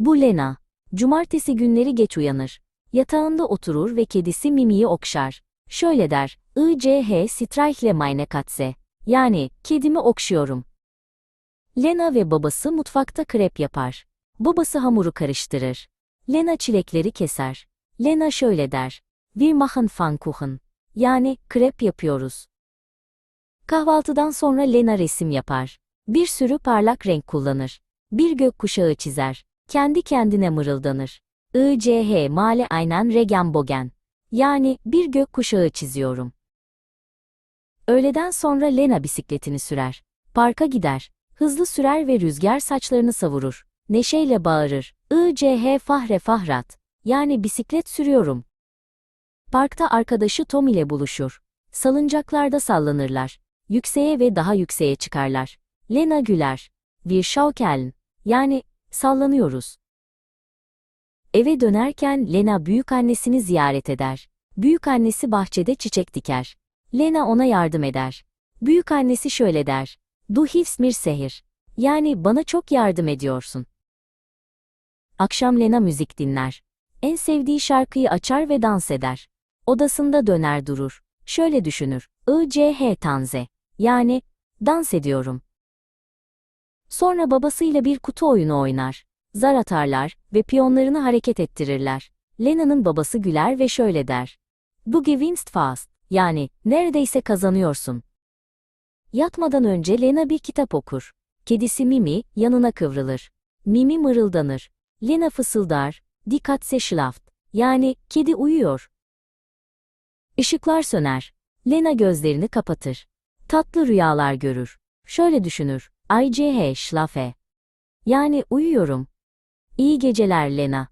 Bu Lena. Cumartesi günleri geç uyanır. Yatağında oturur ve kedisi Mimi'yi okşar. Şöyle der, I.C.H. Streichle meine Katze. Yani, kedimi okşuyorum. Lena ve babası mutfakta krep yapar. Babası hamuru karıştırır. Lena çilekleri keser. Lena şöyle der, Wir machen Pfannkuchen. Yani, krep yapıyoruz. Kahvaltıdan sonra Lena resim yapar. Bir sürü parlak renk kullanır. Bir gökkuşağı çizer. Kendi kendine mırıldanır. I.C.H. Male aynen Regenbogen. Yani bir gökkuşağı çiziyorum. Öğleden sonra Lena bisikletini sürer. Parka gider. Hızlı sürer ve rüzgar saçlarını savurur. Neşeyle bağırır. I.C.H. Fahre Fahrat. Yani bisiklet sürüyorum. Parkta arkadaşı Tom ile buluşur. Salıncaklarda sallanırlar. Yükseğe ve daha yükseğe çıkarlar. Lena güler. Wir schaukeln. Yani sallanıyoruz. Eve dönerken Lena büyükannesini ziyaret eder. Büyükannesi bahçede çiçek diker. Lena ona yardım eder. Büyükannesi şöyle der. Du hilfst mir sehr. Yani bana çok yardım ediyorsun. Akşam Lena müzik dinler. En sevdiği şarkıyı açar ve dans eder. Odasında döner durur. Şöyle düşünür. I.C.H. Tanze. Yani, dans ediyorum. Sonra babasıyla bir kutu oyunu oynar. Zar atarlar ve piyonlarını hareket ettirirler. Lena'nın babası güler ve şöyle der. Du gewinnst fast. Yani, neredeyse kazanıyorsun. Yatmadan önce Lena bir kitap okur. Kedisi Mimi, yanına kıvrılır. Mimi mırıldanır. Lena fısıldar. Die Katze schlaft. Yani, kedi uyuyor. Işıklar söner. Lena gözlerini kapatır. Tatlı rüyalar görür. Şöyle düşünür. ICH schlafe. Yani uyuyorum. İyi geceler Lena.